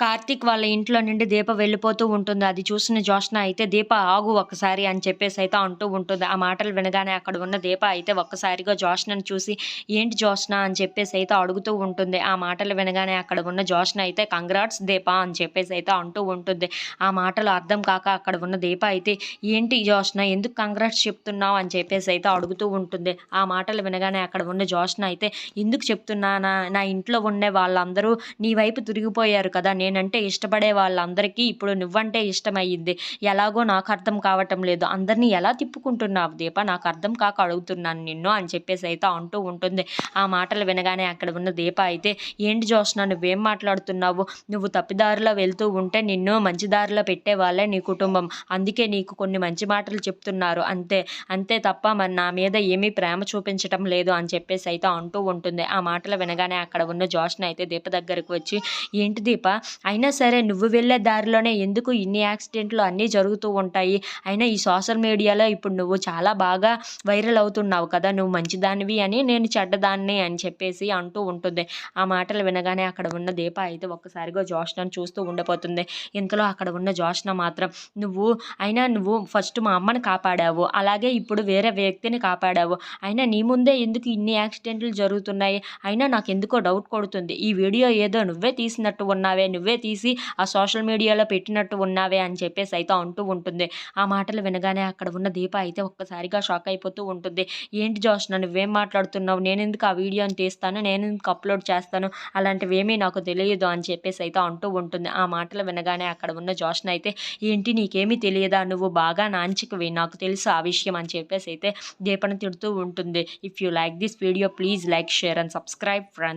కార్తీక్ వాళ్ళ ఇంట్లో నుండి దీప వెళ్ళిపోతూ ఉంటుంది. అది చూసిన జోష్న అయితే దీప ఆగు ఒకసారి అని చెప్పేసి అయితే అంటూ ఉంటుంది. ఆ మాటలు వినగానే అక్కడ ఉన్న దీప అయితే ఒక్కసారిగా జోష్నను చూసి ఏంటి జోష్న అని చెప్పేసి అయితే అడుగుతూ ఉంటుంది. ఆ మాటలు వినగానే అక్కడ ఉన్న జోష్న అయితే కంగ్రాట్స్ దీప అని చెప్పేసి అయితే అంటూ ఉంటుంది. ఆ మాటలు అర్థం కాక అక్కడ ఉన్న దీప అయితే ఏంటి జోష్న ఎందుకు కంగ్రాట్స్ చెప్తున్నావు? అని చెప్పేసి అయితే అడుగుతూ ఉంటుంది. ఆ మాటలు వినగానే అక్కడ ఉన్న జోష్న అయితే ఎందుకు చెప్తున్నానా? నా ఇంట్లో ఉండే వాళ్ళందరూ నీ వైపు తిరిగిపోయారు కదా నేనంటే ఇష్టపడే వాళ్ళందరికీ ఇప్పుడు నువ్వంటే ఇష్టమయ్యింది. ఎలాగో నాకు అర్థం కావటం లేదు. అందరినీ ఎలా తిప్పుకుంటున్నావు దీప? నాకు అర్థం కాక అడుగుతున్నాను నిన్ను అని చెప్పేసి అయితే అంటూ ఉంటుంది. ఆ మాటలు వినగానే అక్కడ ఉన్న దీప అయితే ఏంటి జోష్న నువ్వేం మాట్లాడుతున్నావు? నువ్వు తప్పిదారిలో వెళ్తూ ఉంటే నిన్ను మంచి దారిలో పెట్టే వాళ్ళే నీ కుటుంబం. అందుకే నీకు కొన్ని మంచి మాటలు చెప్తున్నారు. అంతే అంతే తప్ప మరి నా మీద ఏమీ ప్రేమ చూపించటం లేదు అని చెప్పేసి అయితే అంటూ ఉంటుంది. ఆ మాటలు వినగానే అక్కడ ఉన్న జోష్న అయితే దీప దగ్గరకు వచ్చి ఏంటి దీప? అయినా సరే నువ్వు వెళ్ళే దారిలోనే ఎందుకు ఇన్ని యాక్సిడెంట్లు అన్నీ జరుగుతూ ఉంటాయి? అయినా ఈ సోషల్ మీడియాలో ఇప్పుడు నువ్వు చాలా బాగా వైరల్ అవుతున్నావు కదా నువ్వు మంచిదానివి అని నేను చెడ్డదాన్ని అని చెప్పేసి అంటూ ఉంటుంది. ఆ మాటలు వినగానే అక్కడ ఉన్న దీప అయితే ఒక్కసారిగా జోష్నను చూస్తూ ఉండిపోతుంది. ఇంతలో అక్కడ ఉన్న జోష్న మాత్రం నువ్వు అయినా నువ్వు ఫస్ట్ మా అమ్మని కాపాడావు అలాగే ఇప్పుడు వేరే వ్యక్తిని కాపాడావు. అయినా నీ ముందే ఎందుకు ఇన్ని యాక్సిడెంట్లు జరుగుతున్నాయి? అయినా నాకు ఎందుకో డౌట్ కొడుతుంది. ఈ వీడియో ఏదో నువ్వే తీసినట్టు ఉన్నావే నువ్వే తీసి ఆ సోషల్ మీడియాలో పెట్టినట్టు ఉన్నావే అని చెప్పేసి అయితే అంటూ ఉంటుంది. ఆ మాటలు వినగానే అక్కడ ఉన్న దీప అయితే ఒక్కసారిగా షాక్ అయిపోతూ ఉంటుంది. ఏంటి జోష్న నువ్వేం మాట్లాడుతున్నావు? నేను ఎందుకు ఆ వీడియోని తీస్తాను? నేను ఎందుకు అప్లోడ్ చేస్తాను? అలాంటివేమీ నాకు తెలియదు అని చెప్పేసి అయితే అంటూ ఉంటుంది. ఆ మాటలు వినగానే అక్కడ ఉన్న జోష్న అయితే ఏంటి నీకేమీ తెలియదా? నువ్వు బాగా నాంచికవి నాకు తెలుసు ఆ విషయం అని చెప్పేసి అయితే దీపను తిడుతూ ఉంటుంది. If you like this video please like share and subscribe friends